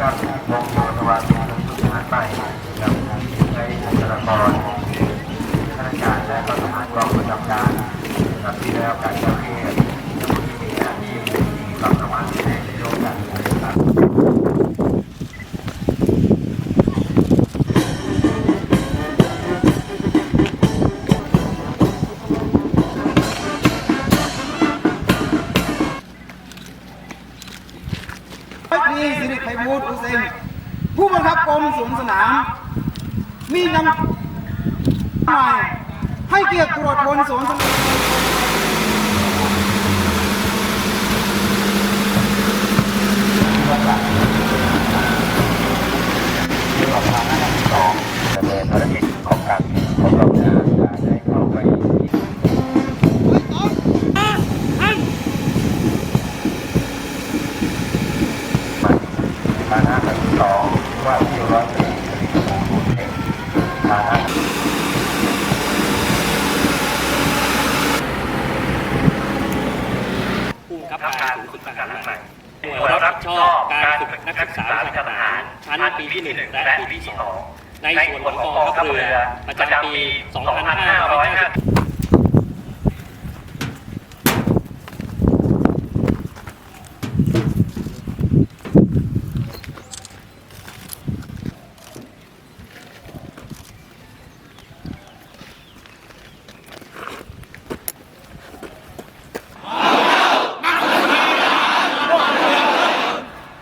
การบวงโยธวาเป็นชุดชุดใหม่กับใช้อุปกรณ์ นีสิริไพบูลย์อุเซนผู้บังคับกรมสวนสนาม มีนำหมายให้เกียรติตรวจบนสวนสนาม รับการฝึกทหารใหม่หน่วยรับผิดชอบการฝึกนักศึกษาทหารชั้นปีที่1และปีที่2ในส่วนของกองทัพเรือประจำปี 2550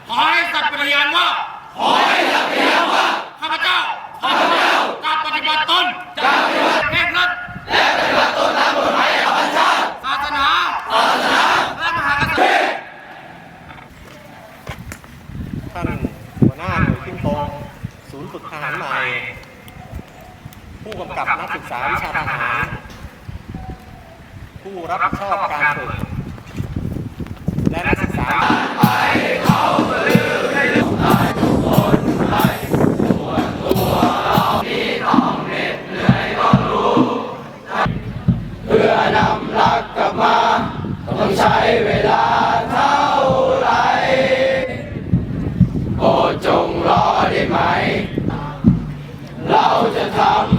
ขอให้สัตย์ปฏิญาณว่า ขอให้สัตย์ปฏิญาณว่า ข้าพเจ้า ข้าพเจ้าจะปฏิบั ติตนจะปฏิบัติเคร่งครัดและปฏิบัติตนตามกฎหมายแห่งรรมชาติศาสนาศาสนาและมหากษัตริย์ท่านหัวหน้าหน่วยขึ้นตรงศูนย์ฝึกทหารใหม่ ผู้กำกับนักศึกษาวิชาทหาร ผู้รับผิดชอบการฝึก โ